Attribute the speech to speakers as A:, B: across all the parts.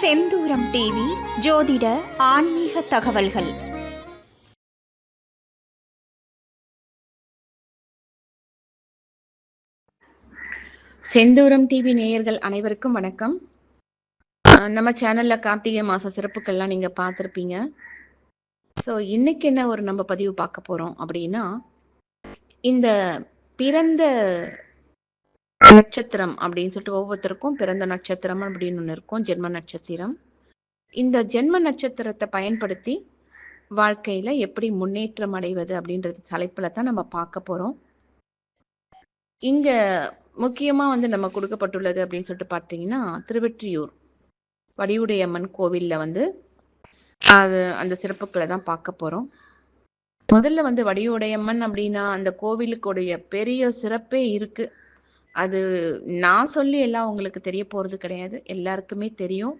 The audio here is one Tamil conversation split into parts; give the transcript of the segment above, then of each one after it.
A: செந்தூரம் டிவி ஜோதிட ஆன்மீக தகவல்கள்.
B: செந்தூரம் டிவி நேயர்கள் அனைவருக்கும் வணக்கம். நம்ம சேனல்ல கார்த்திகை மாச சிறப்புகள்லாம் நீங்க பார்த்துருப்பீங்க. ஸோ இன்னைக்கு என்ன ஒரு நம்ம பதிவு பார்க்க போறோம் அப்படின்னா இந்த பிறந்த நட்சத்திரம் அப்படின்னு சொல்லிட்டு ஒவ்வொருத்தருக்கும் பிறந்த நட்சத்திரம் அப்படின்னு ஒன்று இருக்கும். ஜென்ம நட்சத்திரம். இந்த ஜென்ம நட்சத்திரத்தை பயன்படுத்தி வாழ்க்கையில எப்படி முன்னேற்றம் அடைவது அப்படின்றது தலைப்புல தான் நம்ம பார்க்க போறோம். இங்க முக்கியமா வந்து நம்ம கொடுக்கப்பட்டுள்ளது அப்படின்னு சொல்லிட்டு பார்த்தீங்கன்னா திருவெற்றியூர். வடிவுடையம்மன் கோவில்ல வந்து அது அந்த சிறப்புகளை தான் பார்க்க போறோம். முதல்ல வந்து வடிவுடையம்மன் அப்படின்னா அந்த கோவிலுக்குடைய பெரிய சிறப்பே இருக்கு. அது நான் சொல்லி எல்லாம் உங்களுக்கு தெரிய போறது கிடையாது. எல்லாருக்குமே தெரியும்.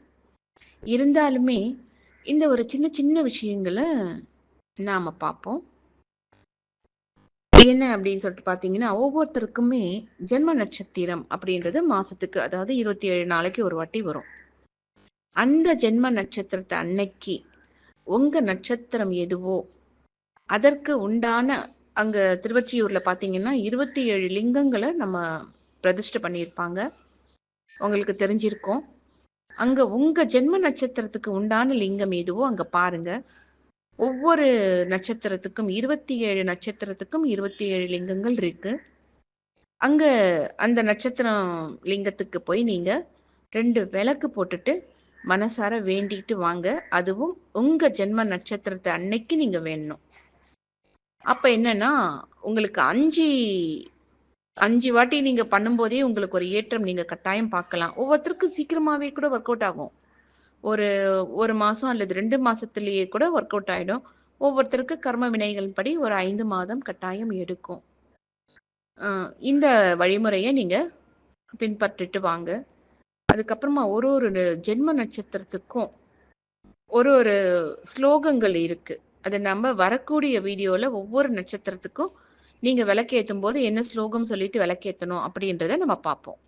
B: இருந்தாலுமே இந்த ஒரு சின்ன சின்ன விஷயங்களை நாம பார்ப்போம். என்ன அப்படின்னு சொல்லிட்டு பார்த்தீங்கன்னா ஒவ்வொருத்தருக்குமே ஜென்ம நட்சத்திரம் அப்படின்றது மாசத்துக்கு அதாவது இருபத்தி ஏழு நாளைக்கு ஒரு வாட்டி வரும். அந்த ஜென்ம நட்சத்திரத்தை அன்னைக்கு உங்க நட்சத்திரம் எதுவோ அதற்கு உண்டான அங்க திருவற்றியூர்ல பாத்தீங்கன்னா இருபத்தி ஏழு லிங்கங்களை நம்ம பிரதிஷ்டை பண்ணியிருப்பாங்க. உங்களுக்கு தெரிஞ்சிருக்கும். அங்க உங்க ஜென்ம நட்சத்திரத்துக்கு உண்டான லிங்கம் எதுவோ அங்க பாருங்க. ஒவ்வொரு நட்சத்திரத்துக்கும் இருபத்தி ஏழு நட்சத்திரத்துக்கும் இருபத்தி ஏழு லிங்கங்கள் இருக்கு. அங்க அந்த நட்சத்திரம் லிங்கத்துக்கு போய் நீங்க ரெண்டு விளக்கு போட்டுட்டு மனசார வேண்டிட்டு வாங்க. அதுவும் உங்க ஜென்ம நட்சத்திரத்தை அன்னைக்கு நீங்க வேணும். அப்ப என்னன்னா உங்களுக்கு அஞ்சு அஞ்சு வாட்டி நீங்க பண்ணும்போதே உங்களுக்கு ஒரு ஏற்றம் நீங்க கட்டாயம் பார்க்கலாம். ஒவ்வொருத்தருக்கும் சீக்கிரமாவே கூட ஒர்க் அவுட் ஆகும். ஒரு ஒரு மாசம் அல்லது ரெண்டு மாசத்திலேயே கூட ஒர்க் அவுட் ஆயிடும். ஒவ்வொருத்தருக்கு கர்ம வினைகள் படி ஒரு ஐந்து மாதம் கட்டாயம் எடுக்கும். இந்த வழிமுறையை நீங்க பின்பற்றிட்டு வாங்க. அதுக்கப்புறமா ஒரு ஒரு ஜென்ம நட்சத்திரத்துக்கும் ஒரு ஒரு ஸ்லோகங்கள் இருக்கு. அது நம்ம வரக்கூடிய வீடியோல ஒவ்வொரு நட்சத்திரத்துக்கும் நீங்க விளக்கேற்றும் போது என்ன ஸ்லோகம் சொல்லிட்டு விளக்கேற்றணும் அப்படின்றத நம்ம பார்ப்போம்.